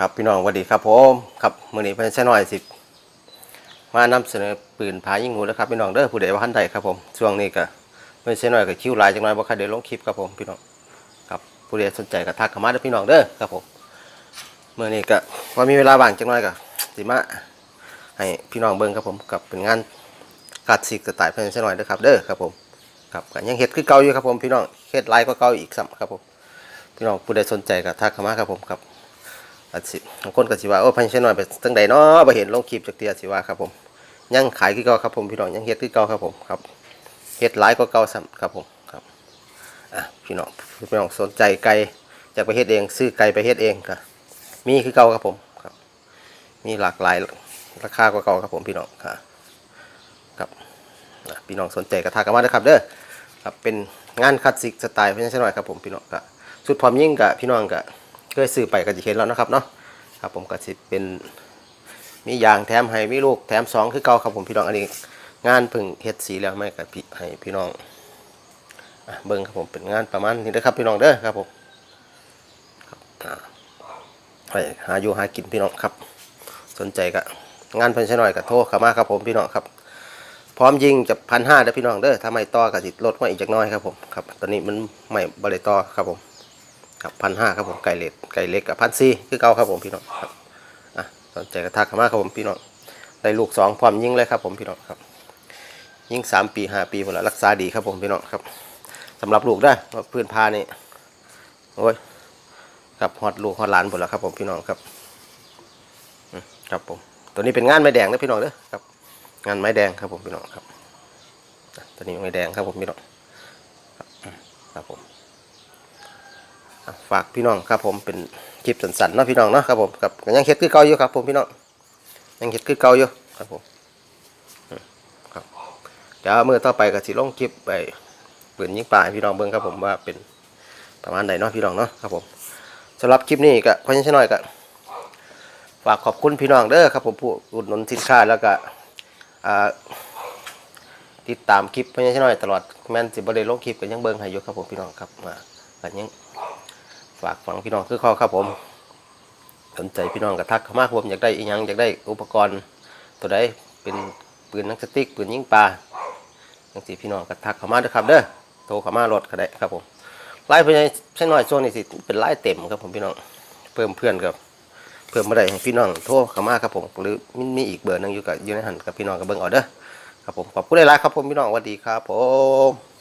ครับพี่น้องสวัสดีครับผมครับมื้อนี้เพิ่นใช้น้อยสิมานำเสนอปืนพายิงงูแล้วครับพี่น้องเด้อผู้ใดว่าทันใดครับผมช่วงนี้ก็เพิ่นใช้น้อยก็คิวหลายจังน้อยบ่ค่อยได้ลงคลิปครับผมพี่น้องครับผู้ใดสนใจก็ทักเข้ามาเด้อพี่น้องเด้อครับผมมื้อนี้ก็ว่ามีเวลาว่างจังน้อยก็สิมาให้พี่น้องเบิ่งครับผมกับเป็นงานกัดสิกสไตล์เพิ่นใช้น้อยเด้อครับเด้อครับผมครับก็ยังเฮ็ดคือเก่าอยู่ครับผมพี่น้องเฮ็ดลายกว่าเก่าอีกซ้ำครับผมพี่น้องผู้ใดสนใจก็ทักเข้ามาครับผมครับ อาจสิบางคนก็สิว่าโอ้พันชน้อยไปตั้งใดเนาะบ่เห็นลงคลิปจากเตียสิว่าครับผมยังขายคือเก่าครับผมพี่น้องยังเฮ็ดคือเก่าครับผมครับเฮ็ดหลายกว่าเก่าซ้ำครับผมครับอะพี่น้องพี่น้องสนใจไก่อยากไปเฮ็ดเอง ซื้อไก่ไปเฮ็ดเองก็มีคือเก่าครับผมครับ มีหลากหลายราคากว่าเก่าครับผมพี่น้องครับครับพี่น้องสนใจก็ทักกันมาเด้อครับเด้อครับเป็นงานคลาสสิกสไตล์พันชน้อยครับผมพี่น้องก็สุดพร้อมยิ่งกับพี่น้องก็ เคยซื้อไปก็จะเห็นแล้วนะครับเนาะครับผมก็สิเป็นมียางแถมให้มีลูกแถมสองคือเก่าครับผมพี่น้องอันนี้งานเพึ่งเฮ็ดสีแล้วไม่กับพี่ให้พี่น้องเบิ่งครับผมเป็นงานประมาณนี้นะครับพี่น้องเด้อครับผมไปหาอยู่หากินพี่น้องครับ สนใจก็งานเพิ่นใช้หน่อยก็โทรเข้ามาครับผมพี่น้องครับ พร้อมยิงจะพันห้าเด้อพี่น้องเด้อถ้าไม่ต่อก็สิลดมาอีกจักน้อยครับผมครับตอนนี้มันไม่บริต่อครับผม ครับพันห้าครับผมไก่เล็กไก่เล็กกับพันสี่คือเก่าครับผมพี่น้องครับอะสนใจกระทักเข้ามาครับผมพี่น้องได้ลูกสองพร้อมยิ่งเลยครับผมพี่น้องครับ ยิ่งสามปีห้าปีหมดแล้วรักษาดีครับผมพี่น้องครับสำหรับลูกได้ว่าพื้นพานี่โอ้ยครับฮอดลูกฮอดหลานหมดแล้วครับผมพี่น้องครับครับผมตัวนี้เป็นงานไม้แดงนะพี่น้องเด้อครับ งานไม้แดงครับผมพี่น้องครับตัวนี้ไม้แดงครับผมพี่น้องครับครับผม ฝากพี่น้องครับผมเป็นคลิปสั้นๆเนาะพี่น้องเนาะครับผมกับยังเฮ็ดคือเก่าอยู่ครับผมพี่น้องยังเฮ็ดคือเก่าอยู่ครับผมครับเดี๋ยวเมื่อต่อไปก็สิลงคลิปไปปืนยิงปลาพี่น้องเบิ่งครับผมว่าเป็นประมาณใดเนาะพี่น้องเนาะครับผมสำหรับคลิปนี้ก็พอยังช่น้อยก็ฝากขอบคุณพี่น้องเด้อครับผมผู้อุดหนุนสินค้าแล้วก็อ่ติดตามคลิปพอยังช่น้อยตลอดแม่นสิบ่ได้ลงคลิปก็ยังเบิ่งให้อยู่ครับผมพี่น้องครับมาก็ยัง ฝากฝังพี่น้องคือข้อครับผมสนใจพี่น้องกระทักเข้ามาครับผมอยากได้อีหยังอยากได้อุปกรณ์ ตัวใดเป็นปืนนังสติ๊กปืนยิงปลาจังสีพี่น้องกระทักเข้ามาเด้อครับเด้อโทรเข้ามารถก็ได้ครับผมไล่เพื่อนใช่น้อยช่วงนี้สิเป็นไล่เต็มครับผมพี่น้องเพิ่มเพื่อนกับเพิ่มมาได้พี่น้องโทรเข้ามาครับผมหรือมีมีอีกเบอร์หนึงอยู่กับอยู่ในหันกับพี่น้องกับเบิ้งเอเด้อครับผมขอบคุณหลายๆครับผมพี่น้องสวัสดีครับผม